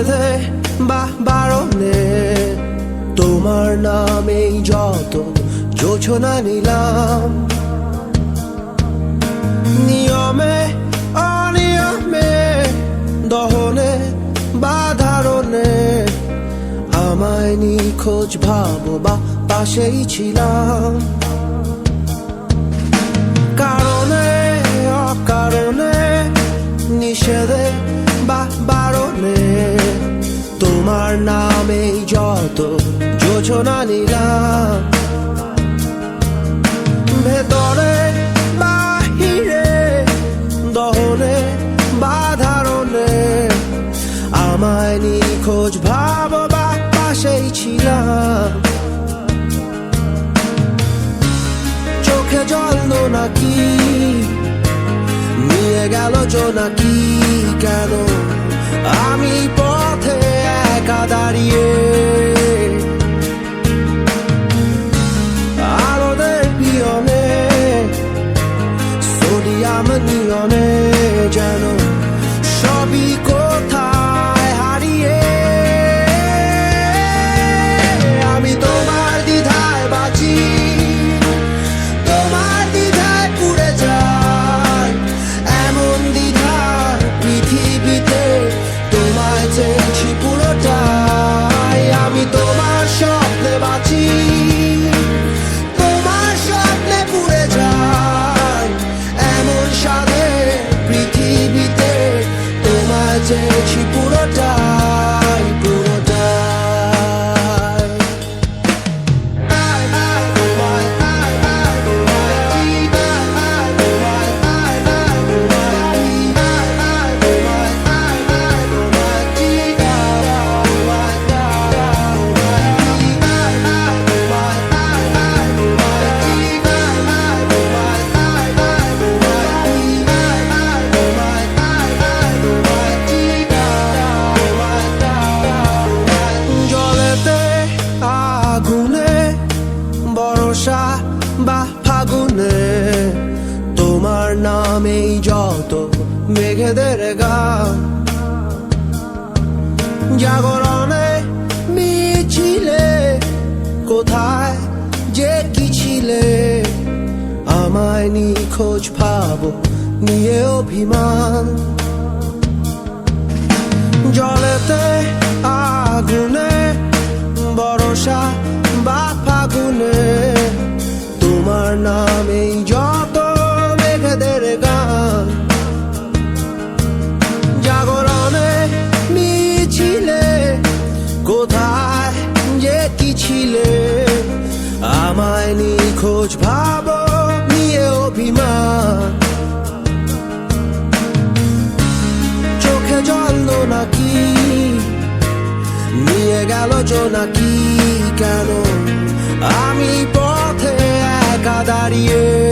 নিষেধে বা বারণে, তোমার নামেই যত যোছনা নিলাম। নিয়মে, অনিয়মে, দহনে বা ধারণে, আমায় নিখোঁজ ভাবো বা পাশেই ছিলাম। কারণে, অকারণে, নিষেধে তোমার নামেই যত যোজনা নিলাম। ভেতরে, বাহিরে, দহনে বা ধারণে আমায় নিখোঁজ ভাব বা পাশেই ছিলাম। চোখে জল নাকি? নিয়ে গেল জোনাকি কেন? আমি Take you নামেই যত মেঘেদের গান জাগরণে মিছিলে কোথায় যে কি ছিলে? আমায় নিখোঁজ ভাব, নিয়ে অভিমান। নিখোঁজ ভাবো, নিয়ে অভিমান। চোখে জল নাকি? নিয়ে গেল জোনাকি কেন? আমি পথে একা দাঁড়িয়ে